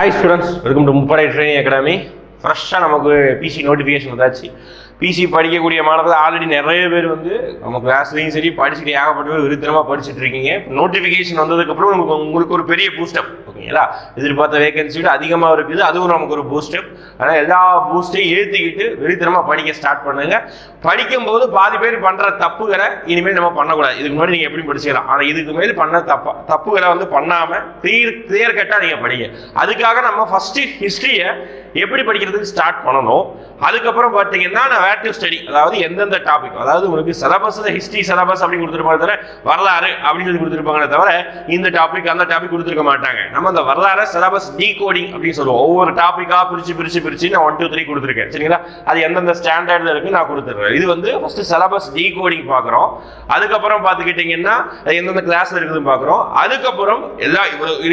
Hi students welcome to Muppadai training academy ஃப்ரெஷ்ஷாக நமக்கு PC notification வந்தாச்சு. பிசி படிக்கக்கூடிய மாணவர்கள் ஆல்ரெடி நிறைய பேர் வந்து நம்ம கிளாஸ்லையும் சரி படிச்சுட்டு ஏகப்பட்ட பேர் விருத்தனமாக படிச்சுட்டு இருக்கீங்க. நோட்டிஃபிகேஷன் வந்ததுக்கப்புறம் உங்களுக்கு உங்களுக்கு ஒரு பெரிய பூஸ்டப் ஓகேங்களா எதிர்பார்த்த வேகன்சி விட அதிகமாக இருக்குது. அதுவும் நமக்கு ஒரு பூஸ்டப் ஆனால் எல்லா பூஸ்டையும் ஏற்றிக்கிட்டு விருத்தனமாக படிக்க ஸ்டார்ட் பண்ணுங்க. படிக்கும்போது பாதி பேர் பண்ணுற தப்புகளை இனிமேல் நம்ம பண்ணக்கூடாது. இதுக்கு முன்னாடி நீங்கள் எப்படி படிச்சுக்கலாம். ஆனால் இதுக்கு மேல் பண்ண தப்பா தப்புகளை வந்து பண்ணாமல் கிளியர் கிளியர் கட்டாக நீங்கள் படிங்க. அதுக்காக நம்ம ஃபஸ்ட்டு ஹிஸ்ட்ரியை எப்படி படிக்கிறதுக்கு ஸ்டார்ட் பண்ணணும் அதுக்கப்புறம் பார்த்தீங்கன்னா நான் வேர் ஸ்டடி அதாவது எந்தெந்த டாபிக் அதாவது உங்களுக்கு சிலபஸில் ஹிஸ்ட்ரி சிலபஸ் அப்படின்னு கொடுத்துருப்பாங்க தவிர வரலாறு அப்படின்னு சொல்லி கொடுத்துருப்பாங்களே தவிர இந்த டாபிக் அந்த டாபிக் கொடுத்துருக்க மாட்டாங்க. நம்ம அந்த வரலாறு சிலபஸ் டீகோடிங் அப்படின்னு சொல்லுவோம். ஒவ்வொரு டாப்பிக்காக பிரித்து பிரித்து பிரித்து நான் ஒன் டூ த்ரீ கொடுத்துருக்கேன். சரிங்களா? அது எந்தெந்த ஸ்டாண்டர்டில் இருக்குது நான் கொடுத்துட்றேன் இது வந்து ஃபஸ்ட்டு சிலபஸ் டீகோடிங் பார்க்குறோம் அதுக்கப்புறம் பார்த்துக்கிட்டிங்கன்னா எந்தெந்த கிளாஸில் இருக்குதுன்னு பார்க்குறோம் அதுக்கப்புறம் எல்லா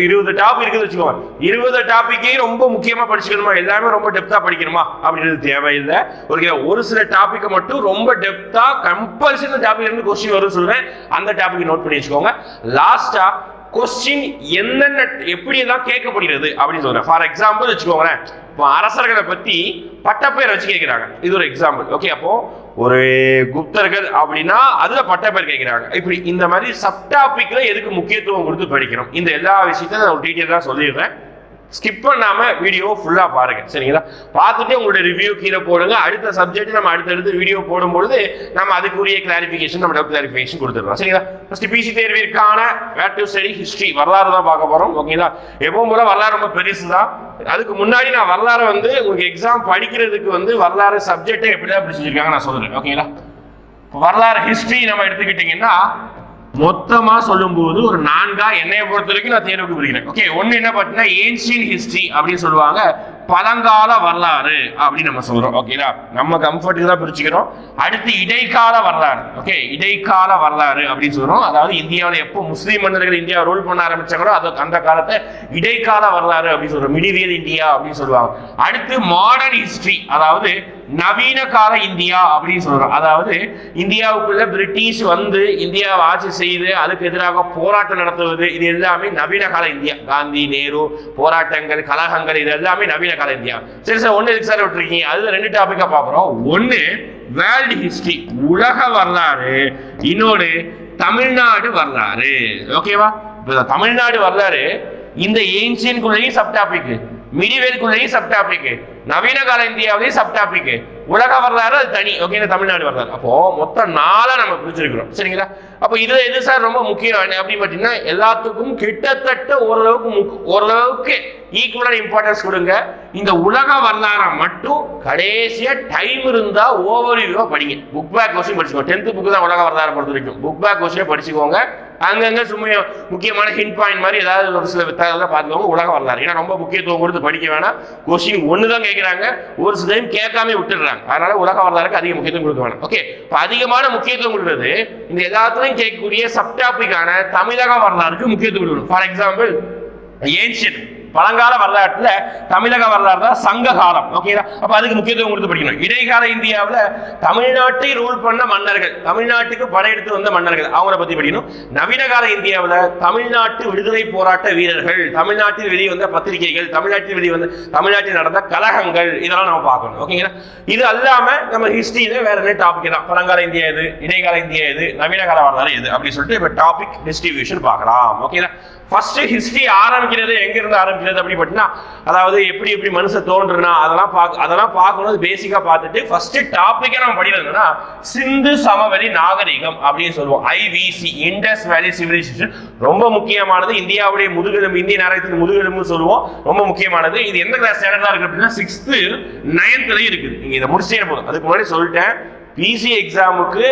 இருபது டாபிக் இருக்குதுன்னு வச்சுக்கோங்க. இருபது டாப்பிக்கையும் ரொம்ப முக்கியமாக படிச்சுக்கணுமா? எல்லாமே ரொம்ப டெப்த்தாக படிக்கணுமா அப்படின்றது தேவையில்லை. ஒரு ஒரு சில டாப்பிக்கை மட்டும் ரொம்ப டெப்த்தாக கம்பல்சரி டாபிக் இருந்து கொஸ்டின் வரும்னு சொல்றேன். அந்த டாபிக் நோட் பண்ணி வச்சுக்கோங்க. லாஸ்டா கொஸ்டின் என்னென்ன எப்படி எல்லாம் கேட்கப்படுகிறது அப்படின்னு சொல்றேன். ஃபார் எக்ஸாம்பிள் வச்சுக்கோங்களேன். இப்போ அரசர்களை பத்தி பட்டப்பெயர் வச்சு கேட்கிறாங்க. இது ஒரு எக்ஸாம்பிள் ஓகே அப்போ ஒரு குப்தர்கள் அப்படின்னா அதுல பட்டப்பெயர் கேட்கிறாங்க. இப்படி இந்த மாதிரி சப்டாபிக்ல எதுக்கு முக்கியத்துவம் கொடுத்து படிக்கணும்? இந்த எல்லா விஷயத்தையும் நான் டீட்டெயிலாக சொல்லிடுறேன். ஸ்கிப் பண்ணாமல் வீடியோ ஃபுல்லாக பாருங்க. சரிங்களா? பார்த்துட்டு உங்களுடைய ரிவ்யூ கீழே போடுங்க. அடுத்த சப்ஜெக்ட் நம்ம அடுத்தடுத்து வீடியோ போடும்பொழுது நம்ம அதுக்குரிய கிளாரிஃபிகேஷன் நம்ம டவுட் கிளாரிஃபிகேஷன் கொடுத்துருவோம் சரிங்களா? ஃபர்ஸ்ட் பிசி தேர்விற்கான வேட் டு ஸ்டடி ஹிஸ்ட்ரி வரலாறு தான் பார்க்க போகிறோம் ஓகேங்களா? எப்பவும் போல வரலாறு ரொம்ப பெருசு தான் அதுக்கு முன்னாடி நான் வரலாறு வந்து உங்களுக்கு எக்ஸாம் படிக்கிறதுக்கு வந்து வரலாறு சப்ஜெக்டை எப்படி தான் பிடிச்சிருக்காங்க நான் சொல்கிறேன் ஓகேங்களா? வரலாறு ஹிஸ்ட்ரி நம்ம எடுத்துக்கிட்டிங்கன்னா மொத்தமா சொல்லும்போது ஒரு நான்கா என்னைய பொறுத்த வரைக்கும் நான் தேர்வுக்கு பிடிக்கிறேன் ஓகே ஒன்னு என்ன பார்த்தீங்கன்னா ஏன்ஷியன் ஹிஸ்டரி அப்படின்னு சொல்லுவாங்க. பழங்கால வரலாறு அப்படின்னு நம்ம சொல்றோம். ஓகேங்களா நம்ம கம்ஃபர்ட்டுக்கு தான் பிரிச்சுக்கிறோம். அடுத்து இடைக்கால வரலாறு. ஓகே இடைக்கால வரலாறு அப்படின்னு சொல்றோம். அதாவது இந்தியாவில் எப்போ முஸ்லீம் மன்னர்கள் இந்தியா ரூல் பண்ண ஆரம்பிச்சாங்களோ அது அந்த காலத்தை இடைக்கால வரலாறு அப்படின்னு சொல்றோம். மிடிவியல் இந்தியா அப்படின்னு சொல்லுவாங்க. அடுத்து மாடர்ன் ஹிஸ்டரி அதாவது நவீன கால இந்தியா அப்படின்னு சொல்றோம் அதாவது இந்தியாவுக்குள்ள பிரிட்டிஷ் வந்து இந்தியாவை ஆட்சி செய்து அதுக்கு எதிராக போராட்டம் நடத்துவது இது எல்லாமே நவீன கால இந்தியா. காந்தி நேரு போராட்டங்கள் கலகங்கள் இது எல்லாமே நவீன கால இந்தியா. சரி சார் ஒன்று எதுக்கு சார் விட்டுருக்கீங்க. அதுல ரெண்டு டாபிக்கா பாக்குறோம் ஒன்று வேர்ல்டு ஹிஸ்டரி உலக வரலாறு. இன்னொரு தமிழ்நாடு வரலாறு. ஓகேவா தமிழ்நாடு வரலாறு இந்த ஏன்சியன்குள்ளேயும் சப் டாபிக் மிடிவேல்குள்ளேயும் சப் டாபிக் நவீன கால இந்தியாவிலையும் சப் டாபிக் உலக வரலாறு அது தனி. ஓகேங்க தமிழ்நாடு வரலாறு. அப்போ மொத்தம் நாளா நம்ம பிரிச்சிருக்கிறோம். சரிங்களா? அப்போ இதுல எது சார் ரொம்ப முக்கியம்? அப்படின்னு பார்த்தீங்கன்னா எல்லாத்துக்கும் கிட்டத்தட்ட ஓரளவுக்கு ஓரளவுக்கு ஈக்குவலான இம்பார்ட்டன்ஸ் கொடுங்க. இந்த உலக வரலாறை மட்டும் கடைசியா டைம் இருந்தா ஓவர் படிங்க. புக் பேக் கொஸ்டின் படிச்சுக்கோங்க. டென்த் புக் தான் உலக வரலாறு பொறுத்த வரைக்கும். புக் பேக் கொஸ்டின் படிச்சுக்கோங்க. அங்கங்க சும்மா முக்கியமான ஹிண்ட் பாயிண்ட் மாதிரி ஏதாவது ஒரு சில வித்தாளர்களை பார்த்துக்கோங்க உலக வரலாறு. ஏன்னா ரொம்ப முக்கியத்துவம் கொடுத்து படிக்க வேணாம். கொஸ்டின் ஒன்று தான் கேட்குறாங்க ஒரு சில டைம் கேட்காம விட்டுடுறாங்க. அதனால உலக வரலாறுக்கு அதிக முக்கியத்துவம் கொடுக்க வேணாம். ஓகே இப்போ அதிகமான முக்கியத்துவம் கொடுக்குறது இந்த எல்லாத்துலையும் கேட்கக்கூடிய சப்டாபிக்கான தமிழக வரலாறுக்கு முக்கியத்துவம் கொடுக்கணும். ஃபார் எக்ஸாம்பிள் ஏன்ஷியன் பழங்கால வரலாற்றுல தமிழக வரலாறு தான் சங்க காலம் ஓகேங்களா அப்ப அதுக்கு முக்கியத்துவம் கொடுத்து படிக்கணும். இடைக்கால இந்தியாவில் தமிழ்நாட்டை ரூல் பண்ண மன்னர்கள் தமிழ்நாட்டுக்கு படையெடுத்து வந்த மன்னர்கள் அவங்கள பத்தி படிக்கணும். நவீன கால இந்தியாவில் தமிழ்நாட்டு விடுதலை போராட்ட வீரர்கள் தமிழ்நாட்டில் வெளிவந்த பத்திரிகைகள் தமிழ்நாட்டில் வெளிவந்த தமிழ்நாட்டில் நடந்த கலகங்கள் இதெல்லாம் நம்ம பார்க்கணும். ஓகேங்களா இது அல்லாம நம்ம ஹிஸ்டரியில வேற என்ன டாபிக் தான் பழங்கால இந்தியா எது இடைக்கால இந்தியா எது நவீன கால வரலாறு எது அப்படின்னு சொல்லிட்டு இப்ப டாபிக் டிஸ்ட்ரிபியூஷன் பார்க்கலாம். ஓகேங்களா ஃபர்ஸ்ட் ஹிஸ்டரி ஆரம்பிக்கிறது எங்க இருந்து ஆரம்பிக்கிறது அப்படி பார்த்தீங்கன்னா அதாவது எப்படி எப்படி மனுஷன் தோன்றுனா அதெல்லாம் பார்க்க அதெல்லாம் பார்க்கணும் பேசிக்கா பார்த்துட்டு ஃபர்ஸ்ட் டாபிக்கே நம்ம படிக்கிறதுனா சிந்து சமவெளி நாகரிகம் அப்படின்னு சொல்லுவோம். ஐவிசி இண்டஸ் வேலி சிவிலைசேஷன் ரொம்ப முக்கியமானது இந்தியாவுடைய முதுகெலும்பு இந்திய நாகரிகத்தின் முதுகெலும்பு சொல்லுவோம். ரொம்ப முக்கியமானது. இது எந்த கிளாஸ் ஸ்டாண்டர்டா இருக்கு அப்படின்னா சிக்ஸ்த்து நைன்த்துலயும் இருக்குது. நீங்க இதை முடிச்சே போதும். அதுக்கு முன்னாடி சொல்லிட்டேன். பிசி எக்ஸாமுக்கு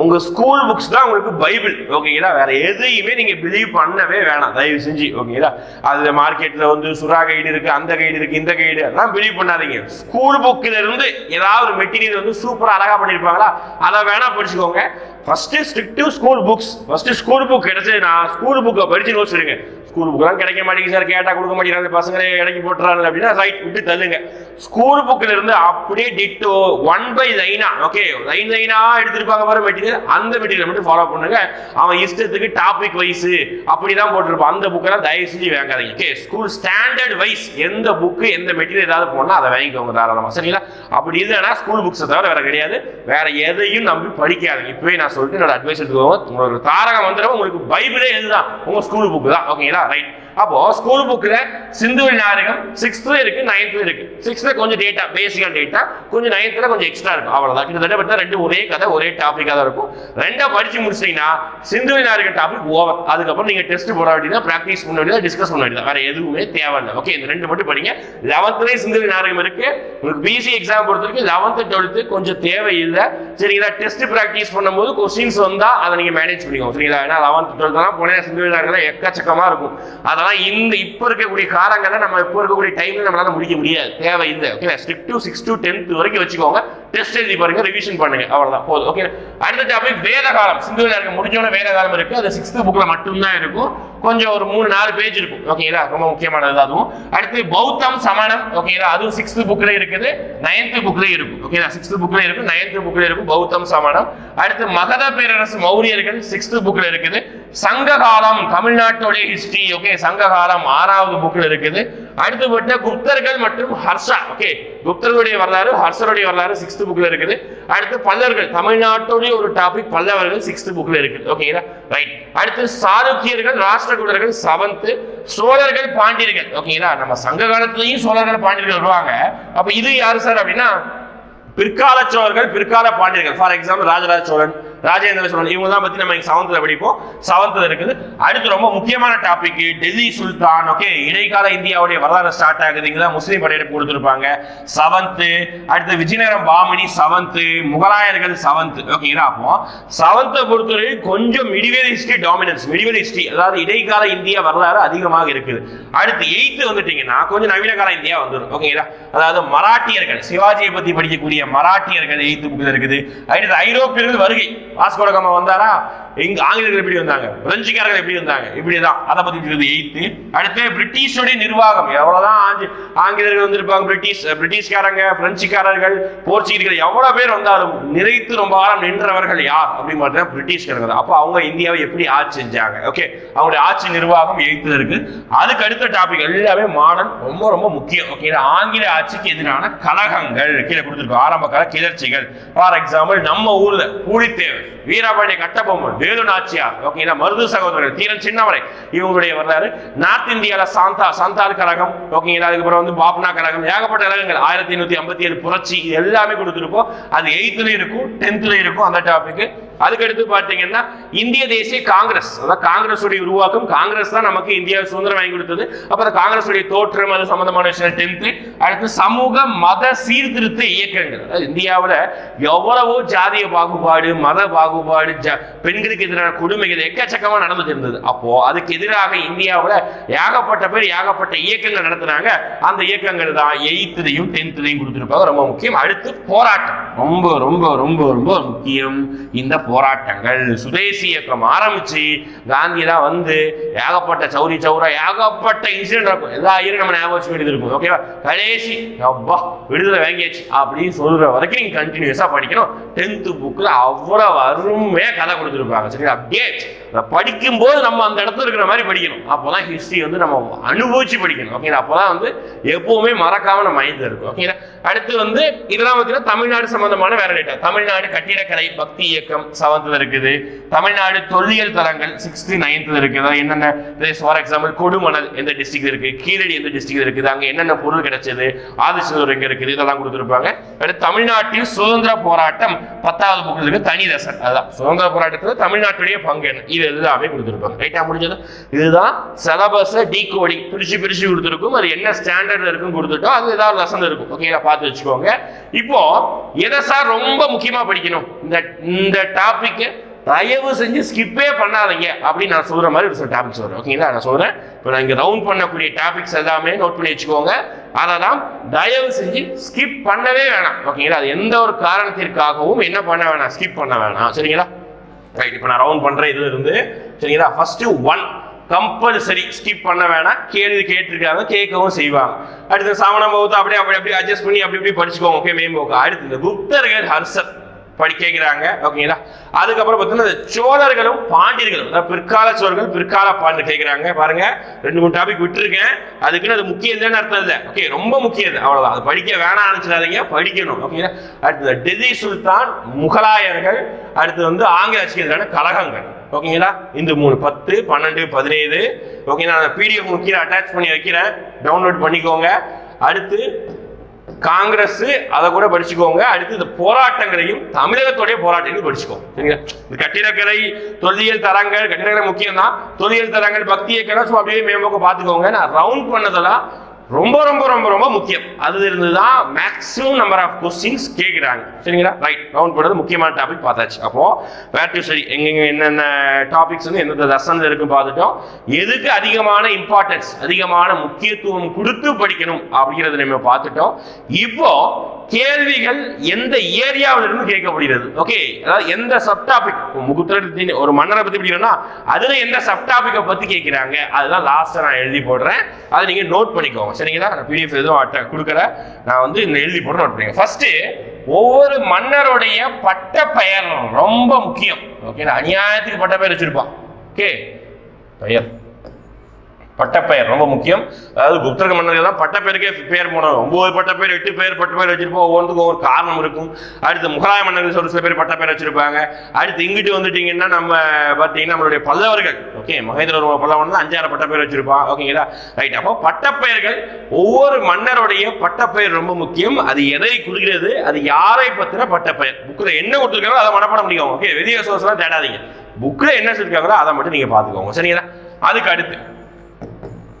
உங்க ஸ்கூல் புக்ஸ் தான் உங்களுக்கு பைபிள். ஓகேங்களா வேற எதையுமே நீங்க பிலீவ் பண்ணவே வேணாம். தயவு செஞ்சு. ஓகேங்களா அது மார்க்கெட்ல வந்து சுறா கைடு இருக்கு அந்த கைடு இருக்கு இந்த கைடு அதெல்லாம் பிலீவ் பண்ணாதீங்க. ஸ்கூல் புக்ல இருந்து ஏதாவது ஒரு மெட்டீரியல் வந்து சூப்பரா அழகா பண்ணிருப்பாங்களா அதை வேணா படிச்சுக்கோங்க. First ஸ்ட்ரிக்டிவ் school books first school book கிடைச்சது நான் ஸ்கூல் புக்கை படிச்சு நோட்ஸ் எடுங்க. ஸ்கூல் புக்கெல்லாம் கிடைக்க மாட்டேங்குது சார் கேட்டா கொடுக்க மாட்டேங்கிறாங்க. பசங்களே இறக்கி போட்டுறாங்க அப்படின்னா ரைட் விட்டு தள்ளுங்க. ஸ்கூல் புக்ல இருந்து அப்படியே டிட்டோ ஒன் பை லைனா ஓகே லைன் லைனா எடுத்திருப்பாங்க பாரு மெட்டீரியல் அந்த மெட்டீரியல் மட்டும் ஃபாலோ பண்ணுங்க. அவன் இஷ்டத்துக்கு டாபிக் வைஸ் அப்படிதான் போட்டிருப்பான். அந்த புக்கெல்லாம் தயவு செஞ்சு வாங்காதீங்க. ஓகே ஸ்கூல் ஸ்டாண்டர்ட் வைஸ் எந்த புக்கு எந்த மெட்டீரியல் ஏதாவது போனா அதை வாங்கிக்கோங்க தாராளமாக சரிங்களா? அப்படி இல்லைன்னா ஸ்கூல் புக்ஸை தவிர வேற கிடையாது. வேற எதையும் நம்பி படிக்காதீங்க. இப்பவே நான் சொல்லிட்டு என்னோட அட்வைஸ் எடுத்துக்கோங்க. உங்களுக்கு தாரகம் வந்துடும் உங்களுக்கு பைபிளே இதுதான். உங்க ஸ்கூல் புக்கு தான். ஓகேங்களா ரைட் அப்போ ஸ்கூல் புக்கில் சிந்துவெளி நாடகம் சிக்ஸ்த்து இருக்கு? நைன்த்து இருக்கு சிக்ஸ்த்தில் கொஞ்சம் டேட்டா பேசிக்கான டேட்டா கொஞ்சம் நைன்த்தில் கொஞ்சம் எக்ஸ்ட்ரா இருக்கும். அவ்வளோதான் கிட்டத்தட்ட பார்த்தா ரெண்டு ஒரே கதை ஒரே டாப்பிக்காக தான் இருக்கும். ரெண்டா படிச்சு முடிச்சிட்டிங்கன்னா சிந்துவெளி நாடகம் டாபிக் ஓவர் அதுக்கப்புறம் நீங்கள் டெஸ்ட் போட வேண்டியதான் ப்ராக்டிஸ் பண்ண வேண்டியதாக டிஸ்கஸ் பண்ண வேண்டியதா வேறு எதுவுமே தேவையில்லை. ஓகே இந்த ரெண்டு மட்டும் படிங்க. லெவன்த்துலேயும் சிந்துவெளி நாடகம் இருக்கு? உங்களுக்கு பிசி எக்ஸாம் பொறுத்த வரைக்கும் லெவன்த்து டுவெல்த்து கொஞ்சம் தேவையில்லை. சரிங்களா? டெஸ்ட் ப்ராக்டிஸ் பண்ணும்போது கொஸ்டின்ஸ் வந்தால் அதை நீங்கள் மேனேஜ் பண்ணிக்கோங்க. சரிங்களா? ஏன்னா லெவன்த்து டுவெல்த்லாம் போனேன். சிந்துவெளி நாடகம் எக்கச்சக்கமாக இருக்கும். ஆனால் இந்த இப்போ இருக்கக்கூடிய காலங்களில் நம்ம இப்போ இருக்கக்கூடிய டைம்ல நம்மளால முடிக்க முடியாது. தேவையில்லை okay stick to six to tenth வரைக்கும் வச்சுக்கோங்க. டெஸ்ட் எழுதி பாருங்க ரிவிஷன் பண்ணுங்க. அவ்வளவுதான். போதும். ஓகே அடுத்த டாபிக் வேத காலம். சிந்துவில் இருக்க முடிஞ்சோட வேத காலம் இருக்கு. அது சிக்ஸ்த் புக்ல மட்டும்தான் இருக்கும். கொஞ்சம் ஒரு மூணு நாலு பேஜ் இருக்கும். ஓகேங்களா ரொம்ப முக்கியமானது அதுவும். அடுத்து பௌத்தம் சமணம். ஓகேங்களா அதுவும் சிக்ஸ்த் புக்ல இருக்குது. நைன்த் புக்ல இருக்கும். ஓகேங்களா சிக்ஸ்த் புக்ல இருக்கும். நைன்த் புக்ல இருக்கும் பௌத்தம் சமணம். அடுத்து மகத பேரரசு மௌரியர்கள் சிக்ஸ்த் புக்ல இருக்குது. சங்ககாலம் தமிழ்நாட்டுடைய தமிழ்நாட்டோடைய ஹிஸ்டரி ஓகே சங்ககாலம் ஆறாவது புக்ல இருக்குது. அடுத்து பார்த்தீங்கன்னா குப்தர்கள் மற்றும் ஹர்ஷா. ஓகே குப்தர்களுடைய வரலாறு ஹர்ஷருடைய வரலாறு சிக்ஸ்த் புக்ல இருக்குது. அடுத்து பல்லவர்கள் தமிழ்நாட்டுடைய ஒரு டாபிக் பல்லவர்கள் சிக்ஸ்த் புக்கில் இருக்குது. ஓகேங்களா ரைட் அடுத்து சாளுக்கியர்கள் ராஷ்டிரகுடர்கள் செவன்த்து சோழர்கள் பாண்டியர்கள். ஓகேங்களா நம்ம சங்க காலத்துலயும் சோழர்கள் பாண்டியர்கள் வருவாங்க. அப்போ இது யார் சார் அப்படின்னா பிற்கால சோழர்கள் பிற்கால பாண்டியர்கள். ஃபார் எக்ஸாம்பிள் ராஜராஜ சோழன் ராஜேந்திர சோழன் இவங்க தான் பத்தி நம்ம செவன்த்தில் படிப்போம். செவன்த்தில் இருக்குது. அடுத்து ரொம்ப முக்கியமான டாபிக் டெல்லி சுல்தான் ஓகே இடைக்கால இந்தியாவுடைய வரலாறு ஸ்டார்ட் ஆகுது. இங்க தான் முஸ்லீம் படையெடுப்பு கொடுத்துருப்பாங்க. செவன்த்து அடுத்து விஜயநகரம் பாமினி செவன்த்து முகலாயர்கள் செவன்த்து ஓகேங்களா அப்போ செவன்த்தை பொறுத்தவரை கொஞ்சம் medieval history dominance medieval history அதாவது இடைக்கால இந்தியா வரலாறு அதிகமாக இருக்குது. அடுத்து எயித்து வந்துட்டீங்கன்னா கொஞ்சம் நவீன கால இந்தியா வந்துடும். ஓகேங்களா அதாவது மராட்டியர்கள் சிவாஜியை பத்தி படிக்கக்கூடிய மராட்டியர்கள் எயித்து இருக்குது. அடுத்து ஐரோப்பியர்கள் வருகை. வாஸ்கோடகாமா வந்தாரா? எங்க ஆங்கிலேயர்கள் எப்படி வந்தாங்க? பிரெஞ்சுக்காரர்கள் எப்படி வந்தாங்க? இப்படிதான். அதை பத்தி எயித்து அடுத்து பிரிட்டிஷோடைய நிர்வாகம். எவ்வளவுதான் ஆங்கிலேயர்கள் வந்திருப்பாங்க பிரிட்டிஷ் பிரிட்டிஷ்காரங்க பிரெஞ்சுக்காரர்கள் போர்ச்சுகீஸ்கள் எவ்வளவு பேர் வந்தாலும் நிறைத்து ரொம்ப காலம் நின்றவர்கள் யார்? அப்படின்னு பார்த்தீங்கன்னா பிரிட்டிஷ்காரங்க தான். அப்போ அவங்க இந்தியாவை எப்படி ஆட்சி செஞ்சாங்க? ஓகே அவங்களுடைய ஆட்சி நிர்வாகம் எயித்துல இருக்கு. அதுக்கு அடுத்த டாபிக் எல்லாமே மாடர்ன் ரொம்ப ரொம்ப முக்கியம். ஓகே ஆங்கில ஆட்சிக்கு எதிரான கழகங்கள். கீழே கொடுத்துருக்கோம் ஆரம்ப கால கிளர்ச்சிகள். ஃபார் எக்ஸாம்பிள் நம்ம ஊர்ல பூலித்தேவர் வீரபாண்டிய கட்டபொம்மன் வேலு நாச்சியார் ஓகேங்களா மருது சகோதரர் தீரன் சின்னவரை இவங்களுடைய வரலாறு. நார்த் இந்தியாவில் சாந்தா சாந்தால் கழகம் ஓகேங்களா அதுக்கப்புறம் வந்து பாப்னா கழகம் ஏகப்பட்ட கழகங்கள் ஆயிரத்தி எண்ணூற்றி ஐம்பத்தி ஏழு புரட்சி எல்லாமே கொடுத்துருக்கோம் அது எயித்துல இருக்கும் டென்த்ல இருக்கும் அந்த டாபிக் அதுக்கடுத்து பார்த்தீங்கன்னா இந்திய தேசிய காங்கிரஸ். அதாவது காங்கிரஸுடைய உருவாக்கம். காங்கிரஸ் தான் நமக்கு இந்தியா சுதந்திரம் வாங்கி கொடுத்தது. அப்புறம் அந்த தோற்றம் அது சம்பந்தமான விஷயம் டென்த்து அடுத்து சமூக மத சீர்திருத்த இயக்கங்கள். இந்தியாவில் இந்தியாவுல எவ்வளவோ ஜாதிய பாகுபாடு மத பாகுபாடு ஜ- பெண்களுக்கு எதிரான கொடுமைகள் எக்கச்சக்கமா நடந்துட்டு இருந்தது. அப்போ அதுக்கு எதிராக இந்தியாவில் ஏகப்பட்ட பேர் ஏகப்பட்ட இயக்கங்கள் நடத்துனாங்க அந்த இயக்கங்கள் தான் எயித்துலையும் டென்த்துலையும் கொடுத்துருப்பாங்க. ரொம்ப முக்கியம். அடுத்து போராட்டம். ரொம்ப ரொம்ப ரொம்ப ரொம்ப முக்கியம். இந்த போராட்டங்கள் சுதேசி இயக்கம் ஆரம்பிச்சு காந்தி தான் வந்து ஏகப்பட்ட சௌரி சௌரா ஏகப்பட்ட இன்சிடென்ட் இருக்கும் எல்லா ஐயரும் நம்ம ஞாபகம் வச்சுக்க வேண்டியது இருக்கும் ஓகேவா கடைசி அப்பா விடுதலை வாங்கியாச்சு அப்படின்னு சொல்ற வரைக்கும் நீங்க கண்டினியூஸா படிக்கணும். டென்த் புக்ல அவ்வளவு அருமையாக கதை கொடுத்துருப்பாங்க. சரி அப்படியே படிக்கும்போது நம்ம அந்த இடத்துல இருக்கிற மாதிரி படிக்கணும். அப்போதான் ஹிஸ்டரி வந்து நம்ம அனுபவிச்சு படிக்கணும். ஓகேங்களா அப்போதான் வந்து எப்பவுமே மறக்காம நம்ம மைண்ட்ல இருக்கும். ஓகேங்களா அடுத்து வந்து இதெல்லாம் பார்த்தீங்கன்னா தமிழ்நாடு சம்பந்தமான வேற டேட்டா தமிழ்நாடு கட்டிடக்கலை பக்தி இயக்கம் செவன்த்ல இருக்குது. தமிழ்நாடு தொல்லியல் தலங்கள் சிக்ஸ்த்து நைன்த்தில் இருக்குது. அதாவது என்னென்ன ஃபார் எக்ஸாம்பிள் கொடுமணல் எந்த டிஸ்ட்ரிக்ட் இருக்கு? கீழடி எந்த டிஸ்ட்ரிக்ட் இருக்குது? அங்கே என்னென்ன பொருள் கிடைச்சது? ஆதிச்சூர் எங்கே இருக்குது? இதெல்லாம் கொடுத்துருப்பாங்க. அடுத்து தமிழ்நாட்டில் சுதந்திர போராட்டம் பத்தாவது புக்கில் இருக்கு. தனி ரசன் அதுதான். சுதந்திர போராட்டத்தில் தமிழ்நாட்டுடைய பங்கு என்ன? இது எல்லாமே கொடுத்துருப்பாங்க. ரைட்டாக முடிஞ்சது? இதுதான் சிலபஸை டீகோடிங் பிரிச்சு பிரிச்சு கொடுத்துருக்கும். அது என்ன ஸ்டாண்டர்ட் இருக்கும் கொடுத்துட்டோம் அது ஏதாவது லெசன் இருக்கும். ஓகே பார்த்து வச்சுக்கோங்க. இப்போ எதை சார் ரொம்ப முக்கியமாக படிக்கணும்? இந்த இந்த டாப்பிக்கை தயவு செஞ்சு ஸ்கிப்பே பண்ணாதீங்க அப்படின்னு நான் சொல்கிற மாதிரி ஒரு சில டாபிக்ஸ் வரும். ஓகேங்களா நான் சொல்கிறேன் இப்போ நான் இங்கே ரவுண்ட் பண்ணக்கூடிய டாபிக்ஸ் எல்லாமே நோட் பண்ணி வச்சுக்கோங்க. அதெல்லாம் தயவு செஞ்சு ஸ்கிப் பண்ணவே வேணாம். ஓகேங்களா அது எந்த ஒரு காரணத்திற்காகவும் என்ன பண்ண வேணாம் ஸ்கிப் பண்ண வேணாம். சரிங்களா? ரைட் இப்போ நான் ரவுண்ட் பண்ணுற இதுல இருந்து. சரிங்களா? ஃபர்ஸ்ட் ஒன் கம்பல்சரி ஸ்கிப் பண்ண வேணாம். கேள்வி கேட்டிருக்காங்க கேட்கவும் செய்வாங்க. அடுத்து சாமணம் போகுது அப்படியே அப்படி அப்படியே அட்ஜஸ்ட் பண்ணி அப்படி இப்படி படிச்சுக்கோங்க. ஓகே மேம்போக்கு. அடுத்து இந்த குப்தர்கள் ஹர்ஷர் படி கேட்குறாங்க ஓகேங்களா? அதுக்கப்புறம் பார்த்தீங்கன்னா இந்த சோழர்களும் பாண்டியர்களும் அதாவது பிற்கால சோழர்கள் பிற்கால பாண்டியர் கேட்குறாங்க பாருங்க ரெண்டு மூணு டாபிக் விட்டுருக்கேன். அதுக்குன்னு அது முக்கியம் தான் அர்த்தம் இல்லை. ஓகே ரொம்ப முக்கியம் இது அவ்வளோதான் அது படிக்க வேணாம் நினச்சிடாதீங்க படிக்கணும் ஓகேங்களா? அடுத்தது டெல்லி சுல்தான் முகலாயர்கள் அடுத்து வந்து ஆங்கில ஆட்சியர்களான கழகங்கள் ஓகேங்களா? இந்த மூணு பத்து பன்னெண்டு பதினேழு ஓகேங்களா? நான் பிடிஎஃப் முக்கிய அட்டாச் பண்ணி வைக்கிறேன். டவுன்லோட் பண்ணிக்கோங்க. அடுத்து காங்கிரஸ் அதை கூட படிச்சுக்கோங்க. அடுத்து இந்த போராட்டங்களையும் தமிழகத்துடைய போராட்டங்களையும் படிச்சுக்கோங்க சரிங்களா? இந்த கட்டிடக்கலை தொல்லியல் தரங்கள் கட்டிடக்கலை முக்கியம் தான் தொல்லியல் தரங்கள் பக்தி இயக்கம் அப்படியே மேம்போக்க பார்த்துக்கோங்க. நான் ரவுண்ட் பண்ணதெல்லாம் ரொம்ப ரொம்ப ரொம்ப ரொம்ப முக்கியம். அதுல இருந்து தான் மேக்ஸிமம் நம்பர் ஆஃப் கொஸ்டின்ஸ் கேட்குறாங்க சரிங்களா? ரைட் ரவுண்ட் போடுறது முக்கியமான டாபிக் பார்த்தாச்சு. அப்போ வேர் டு சரி எங்கெங்க என்னென்ன டாபிக்ஸ் வந்து எந்தெந்த லெசன்ல இருக்கு பார்த்துட்டோம். எதுக்கு அதிகமான இம்பார்ட்டன்ஸ் அதிகமான முக்கியத்துவம் கொடுத்து படிக்கணும் அப்படிங்கிறத நம்ம பார்த்துட்டோம். இப்போ கேள்விகள் எந்த ஏரியாவில இருந்து கேட்கப்படுகிறது? ஓகே அதாவது எந்த சப் டாபிக் முகுத்திர ஒரு மன்னரை பத்தி பிடிக்கணும்னா அதுல எந்த சப் டாபிக்கை பத்தி கேட்கிறாங்க அதுதான் லாஸ்ட் நான் எழுதி போடுறேன். அதை நீங்க நோட் பண்ணிக்கோங்க. சரிங்களா? நான் பிடிஎஃப் எதுவும் அட்டை கொடுக்கல. நான் வந்து இந்த எழுதி போட்டு நோட் பண்ணிக்கோங்க ஃபர்ஸ்ட் ஒவ்வொரு மன்னருடைய பட்ட பெயர் ரொம்ப முக்கியம். ஓகே அநியாயத்துக்கு பட்ட பெயர் வச்சிருப்பான். ஓகே பெயர். பட்டப்பெயர் ரொம்ப முக்கியம். அதாவது குப்தர்க மன்னர்கள் தான் பட்டப்பெயருக்கே பேர் போனோம் ஒன்பது பட்டப்பேர் எட்டு பேர் பட்டப்பேர் வச்சிருப்போம். ஒவ்வொன்றுக்கும் ஒவ்வொரு காரணம் இருக்கும். அடுத்து முகலாய மன்னர்கள் ஒரு சில பேர் பட்டப்பேர் வச்சிருப்பாங்க. அடுத்து இங்கிட்டு வந்துட்டீங்கன்னா நம்ம பார்த்தீங்கன்னா நம்மளுடைய பல்லவர்கள். ஓகே மகேந்திர பல்லவன் தான் அஞ்சாறு பட்டப்பேர் வச்சிருப்பான். ஓகேங்களா? ரைட் அப்போ பட்டப்பெயர்கள் ஒவ்வொரு மன்னருடைய பட்டப்பெயர் ரொம்ப முக்கியம். அது எதை குறிக்கிறது? அது யாரை பத்தின பட்டப்பெயர்? புக்கில் என்ன கொடுத்துருக்காங்களோ அதை மனப்பட முடியும் ஓகே வெளியே சோர்ஸ்லாம் தேடாதீங்க புக்கில் என்ன சொல்லியிருக்காங்களோ அதை மட்டும் நீங்கள் பார்த்துக்கோங்க. சரிங்களா? அதுக்கு அடுத்து.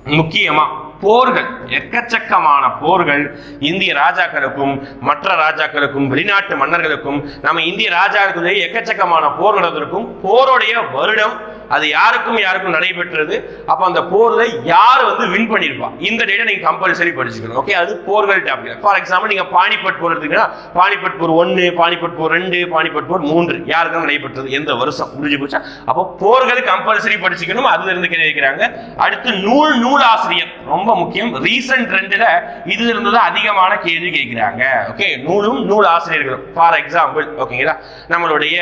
முக்கியமா போர்கள் எக்கச்சக்கமான போர்கள் இந்திய ராஜாக்களுக்கும் மற்ற ராஜாக்களுக்கும் வெளிநாட்டு மன்னர்களுக்கும் நம்ம இந்திய ராஜாக்களுடைய எக்கச்சக்கமான போர் நடந்திருக்கும். போருடைய வருடம் அது யாருக்கும் யாருக்கும் நடைபெற்றது? அப்போ அந்த போர்ல யார் வந்து வின் பண்ணியிருப்பா இந்த டேட்டா நீங்க கம்பல்சரி படிச்சுக்கணும். ஓகே அது போர்கள் டாபிக் ஃபார் எக்ஸாம்பிள் நீங்க பானிபட் போர் எடுத்தீங்கன்னா பானிபட் போர் ஒன்று பானிபட் போர் ரெண்டு பானிபட் போர் மூன்று. யாருக்கும் நடைபெற்றது? எந்த வருஷம்? முடிஞ்சு போச்சா? அப்போ போர்கள் கம்பல்சரி படிச்சுக்கணும். அதுல இருந்து கேள்வி அடுத்து நூல் நூல் ஆசிரியர். ரொம்ப முக்கியம். ரீசன்ட் ட்ரெண்ட்ல இதுல இருந்து தான் அதிகமான கேள்வி கேட்கிறாங்க. ஓகே நூலும் நூல் ஆசிரியர்களும். ஃபார் எக்ஸாம்பிள் ஓகேங்களா நம்மளுடைய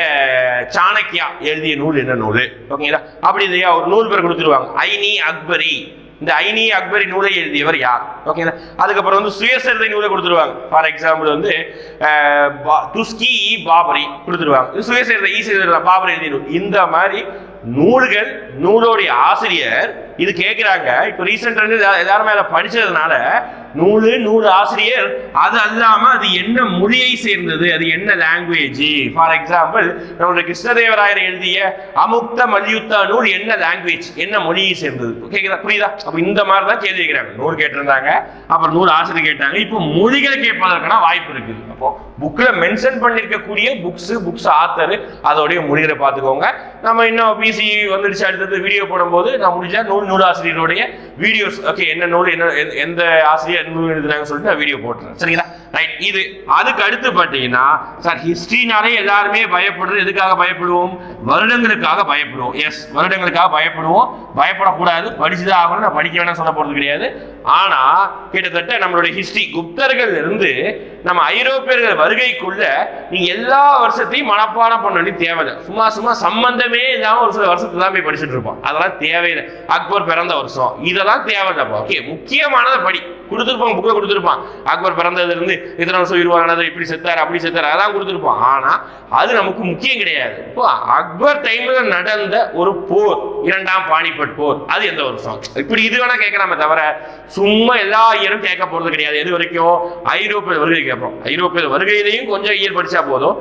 சாணக்கியா எழுதிய நூல் என்ன நூல்? ஓகேங்களா அப்படி இல்லையா? ஒரு நூல் பேர் கொடுத்துருவாங்க. ஐனி அக்பரி. இந்த ஐனி அக்பரி நூலை எழுதியவர் யார்? ஓகேங்களா அதுக்கப்புறம் வந்து சுயசரிதை நூலை கொடுத்துருவாங்க. ஃபார் எக்ஸாம்பிள் வந்து பா- துஸ்கி இ பாபரி கொடுத்துருவாங்க. இது சுயசரிதை ஈ பாபரி எழுதி இந்த மாதிரி நூல்கள் நூலோடைய ஆசிரியர் இது கேட்குறாங்க இப்போ ரீசெண்டாக எல்லாருமே அதை படிச்சதுனால நூல் நூறு ஆசிரியர் அது அல்லாம அது என்ன மொழியை சேர்ந்தது அது என்ன லாங்குவேஜ் ஃபார் எக்ஸாம்பிள் நம்மளுடைய கிருஷ்ணதேவராயர் எழுதிய அமுக்த மல்யுத்த நூல் என்ன லாங்குவேஜ் என்ன மொழியை சேர்ந்தது? கேட்குதா புரியுதா? அப்ப இந்த மாதிரி தான் கேள்வி கேட்கிறாங்க நூல் கேட்டிருந்தாங்க. அப்புறம் நூல் ஆசிரியர் கேட்டாங்க. இப்போ மொழிகளை கேட்பதற்கான வாய்ப்பு இருக்குது. அப்போ புக்கில் மென்ஷன் பண்ணியிருக்கக்கூடிய புக்ஸ் புக்ஸ் ஆத்தர் அதோடைய மொழிகளை பார்த்துக்கோங்க. நம்ம இன்னும் பிசி வந்துடுச்சு அடுத்தது வீடியோ போடும்போது நான் முடிஞ்சால் நூல் நூலாசிரியருடைய வீடியோஸ் ஓகே என்ன நூல் என்ன எந்த- எந்த ஆசிரியர் நூல் எழுதுனாங்க சொல்லிட்டு நான் வீடியோ போட்டுறேன். சரிங்களா? ரைட் இது அதுக்கு அடுத்து பார்த்தீங்கன்னா சார் ஹிஸ்ட்ரினாலே எல்லாருமே பயப்படுறது எதுக்காக பயப்படுவோம்? வருடங்களுக்காக பயப்படுவோம். எஸ் வருடங்களுக்காக பயப்படுவோம். பயப்படக்கூடாது. படிச்சுதான் ஆகணும். நான் படிக்க வேணாம் சொல்ல போறது கிடையாது. ஆனா கிட்டத்தட்ட நம்மளுடைய ஹிஸ்டரி குப்தர்கள் இருந்து நம்ம ஐரோப்பியர்கள் வருகைக்குள்ள நீங்க எல்லா வருஷத்தையும் மனப்பாடம் பண்ண வேண்டிய தேவையில்லை சும்மா சும்மா சம்பந்தமே இல்லாமல் ஒரு சில வருஷத்தை தான் போய் படிச்சுட்டு இருப்போம். அதெல்லாம் தேவையில்லை. அக்பர் பிறந்த வருஷம். இதெல்லாம் தேவையில்லைப்பா ஓகே முக்கியமானதை படி. கொடுத்துருப்பான் புக்கில் கொடுத்துருப்பான். அக்பர் பிறந்ததுலேருந்து இத்தனை வருஷம் உருவானது இப்படி செத்தார் அப்படி செத்தார் அதான் கொடுத்துருப்பான். ஆனால் அது நமக்கு முக்கியம் கிடையாது. இப்போ அக்பர் டைமில் நடந்த ஒரு போர் இரண்டாம் பாணிபட் போர் அது எந்த வருஷம்? இப்படி இது வேணா கேட்கலாமே தவிர சும்மா எல்லா இயரும் கேட்க போகிறது கிடையாது. எது வரைக்கும்? ஐரோப்பிய வருகை கேட்போம். ஐரோப்பிய வருகையிலையும் கொஞ்சம் இயல் படித்தா போதும்.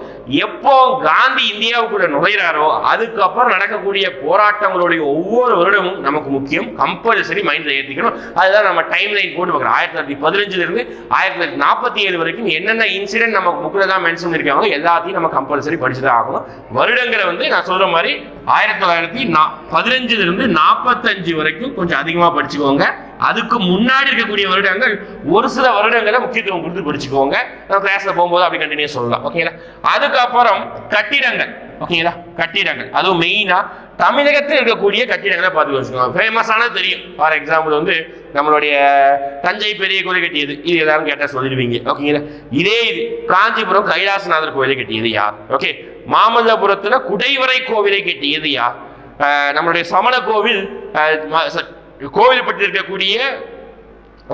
எப்போ காந்தி இந்தியாவுக்குள்ள நுழைகிறாரோ அதுக்கப்புறம் நடக்கக்கூடிய போராட்டங்களுடைய ஒவ்வொரு வருடமும் நமக்கு முக்கியம். கம்பல்சரி மைண்டில் ஏற்றிக்கணும் அதுதான் நம்ம டைம் லைன் போட்டு பார்க்குறோம். ஆயிரத்தி தொள்ளாயிரத்தி பதினஞ்சுலேருந்து ஆயிரத்தி தொள்ளாயிரத்தி நாற்பத்தி ஏழு வரைக்கும் என்னென்ன இன்சிடென்ட் நம்ம புக்கில் தான் மென்ஷன் பண்ணிருக்காங்க எல்லாத்தையும் நம்ம கம்பல்சரி படிச்சு தான் ஆகணும். வருடங்களை வந்து நான் சொல்கிற மாதிரி ஆயிரத்தி தொள்ளாயிரத்தி நா பதினஞ்சுலேருந்து நாற்பத்தஞ்சு வரைக்கும் கொஞ்சம் அதிகமாக படிச்சுக்கோங்க. அதுக்கு முன்னாடி இருக்கக்கூடிய வருடங்கள் ஒரு சில வருடங்களை முக்கியத்துவம் கொடுத்து படிச்சுக்கோங்க. நம்ம கிளாஸில் போகும்போது அப்படி கண்டினியூ சொல்லலாம். ஓகேங்களா அதுக்கப்புறம் கட்டிடங்கள். ஓகேங்களா கட்டிடங்கள். அதுவும் மெயினாக தமிழகத்தில் இருக்கக்கூடிய கட்டிடங்களை பார்த்து வச்சுக்கோங்க ஃபேமஸான தெரியும். ஃபார் எக்ஸாம்பிள் வந்து நம்மளுடைய தஞ்சை பெரிய கோயில் கட்டியது. இது எல்லாரும் கேட்டால் சொல்லிடுவீங்க. ஓகேங்களா இதே இது. காஞ்சிபுரம் கைலாசநாதர் கோயிலை கட்டியது யார்? ஓகே மாமல்லபுரத்தில் குடைவரை கோவிலை கட்டியது யார்? நம்மளுடைய சமண கோவில் அஹ் ம- இருக்கக்கூடிய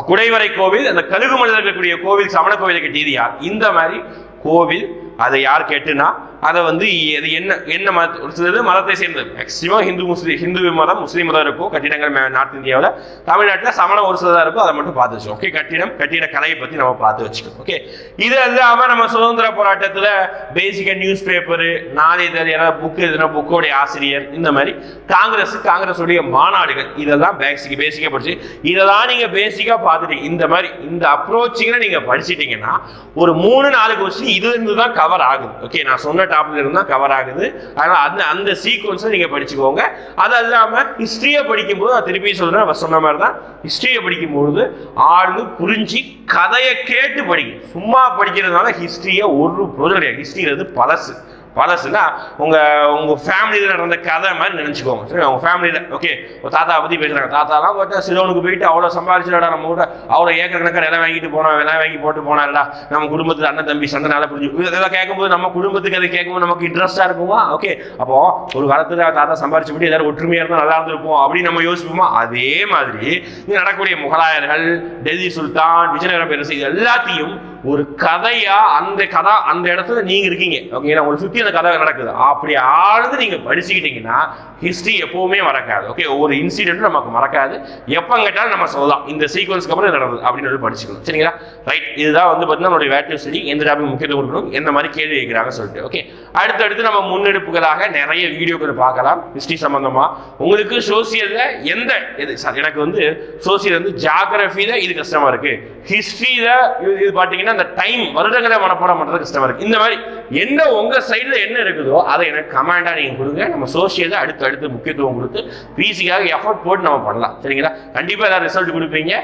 குடைவரை கோவில் அந்த கழுகு மலையில் இருக்கக்கூடிய கோவில் சமண கோவிலை கட்டியது யார்? இந்த மாதிரி கோவில் அதை யார் கேட்டுனா அதை வந்து எது என்ன என்ன மத ஒரு சிலது மதத்தை சேர்ந்தது. மேக்சிமம் ஹிந்து முஸ்லீம் ஹிந்து மதம் முஸ்லீம் மதம் இருக்கும். கட்டிடங்கள் நார்த் இந்தியாவில். தமிழ்நாட்டில் சமணம் ஒரு சிலதாக இருக்கும் அதை மட்டும் பார்த்து வச்சுக்கோம் ஓகே கட்டிடம் கட்டிட கலையை பற்றி நம்ம பார்த்து வச்சுக்கணும் ஓகே இது இல்லாமல் நம்ம சுதந்திர போராட்டத்தில் பேசிக்காக நியூஸ் பேப்பரு நாளிதழ் ஏதாவது புக்கு எதுனா புக்கோடைய ஆசிரியர் இந்த மாதிரி காங்கிரஸ் காங்கிரஸுடைய மாநாடுகள் இதெல்லாம் பேசிக் பேசிக்காக படிச்சு இதெல்லாம் நீங்கள் பேசிக்காக பார்த்துட்டீங்க இந்த மாதிரி இந்த அப்ரோச்சிங்கில் நீங்கள் படிச்சிட்டீங்கன்னா ஒரு மூணு நாலு கொஸ்டின் இது இருந்து தான் கவர் ஆகுது ஓகே நான் சொன்ன டாப்ல இருந்து கவர் ஆகுது. அதனால் அந்த அந்த சீக்வன்ஸை நீங்கள் படிச்சுக்கோங்க. அது இல்லாமல் ஹிஸ்ட்ரியை படிக்கும்போது நான் திருப்பி சொல்கிறேன் அவர் சொன்ன மாதிரி தான் ஹிஸ்ட்ரியை படிக்கும்பொழுது ஆழ்ந்து புரிஞ்சு கதையை கேட்டு படிக்கும் சும்மா படிக்கிறதுனால ஹிஸ்ட்ரியை ஒரு பொருள் கிடையாது. ஹிஸ்ட்ரிங்கிறது பழசு. பழசுனா உங்க உங்க ஃபேமிலியில் நடந்த கதை மாதிரி நினைச்சுக்கோங்க. சரி உங்க ஃபேமிலியில் ஓகே ஒரு தாத்தா பத்தி பேசுறாங்க. தாத்தாலாம் பார்த்தா சிலவனுக்கு போயிட்டு அவ்வளோ சம்பாதிச்சுடா நம்ம கூட அவ்வளோ ஏக்கர் கணக்காக நிலம் வாங்கிட்டு போனோம் விலை வாங்கி போட்டு போனார்டா. நம்ம குடும்பத்தில் அண்ணன் தம்பி சண்டை நல்லா புரிஞ்சு இதெல்லாம் கேட்கும்போது நம்ம குடும்பத்துக்கு அதை கேட்கும்போது நமக்கு இன்ட்ரெஸ்ட்டாக இருக்குமா? ஓகே அப்போ ஒரு காலத்துல தாத்தா சம்பாரிச்சு போட்டு எல்லாரும் ஒற்றுமையாக இருந்தால் நல்லா இருந்திருப்போம் அப்படின்னு நம்ம யோசிப்போமா? அதே மாதிரி நடக்கக்கூடிய முகலாயர்கள் டெல்லி சுல்தான் விஜயநகர பேரரசு இது எல்லாத்தையும் ஒரு கதையா அந்த கதை அந்த இடத்துல நீங்க இருக்கீங்க. ஓகேங்களா உங்களை சுத்தி அந்த கதை நடக்குது. அப்படி ஆழ்ந்து நீங்க படிச்சுக்கிட்டீங்கன்னா ஹிஸ்டரி எப்பவுமே மறக்காது. ஓகே ஒவ்வொரு இன்சிடென்ட்டும் நமக்கு மறக்காது. எப்போ கேட்டாலும் நம்ம சொல்லலாம். இந்த சீக்வன்ஸ்க்கு அப்புறம் இது நடந்தது அப்படின்னு சொல்லி படிச்சுக்கணும். சரிங்களா? ரைட் இதுதான் வந்து பார்த்தீங்கன்னா நம்மளுடைய வேட்டிவ் ஸ்டடி எந்த டாபிக் முக்கியத்துவம் கொடுக்கணும்? எந்த மாதிரி கேள்வி கேட்குறாங்க சொல்லிட்டு. ஓகே அடுத்தடுத்து நம்ம முன்னெடுப்புகளாக நிறைய வீடியோக்கள் பார்க்கலாம். ஹிஸ்டரி சம்பந்தமா. உங்களுக்கு சோசியல்ல எந்த இது சார் எனக்கு வந்து சோசியல் வந்து ஜாகிரபியில இது கஷ்டமா இருக்கு. ஹிஸ்டரியில இது இது பார்த்தீங்கன்னா அந்த டைம் வருடங்களை மனப்பாடம் பண்றது கஷ்டமா இருக்கு. இந்த மாதிரி என்ன உங்க சைடுல என்ன இருக்குதோ அதை எனக்கு கமாண்டா நீங்க கொடுங்க. நம்ம சோஷியலை அடுத்து அடுத்து முக்கியத்துவம் கொடுத்து பிசிக்காக எஃபர்ட் போட்டு நம்ம பண்ணலாம். சரிங்களா? கண்டிப்பா ஏதாவது ரிசல்ட் கொடுப்பீங்க.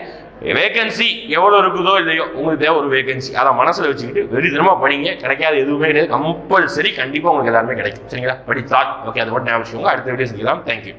வேகன்சி எவ்வளோ இருக்குதோ இல்லையோ உங்களுக்கு தேவை ஒரு வேகன்சி அதை மனசில் வச்சுக்கிட்டு வெறிதனமாக படிங்க. கிடைக்காது எதுவுமே கிடையாது. கம்பல்சரி கண்டிப்பாக உங்களுக்கு எல்லாருமே கிடைக்கும். சரிங்களா? படித்தால் ஓகே அது மட்டும் ஞாபகம் அடுத்த வீடியோ செஞ்சுக்கலாம் தேங்க்யூ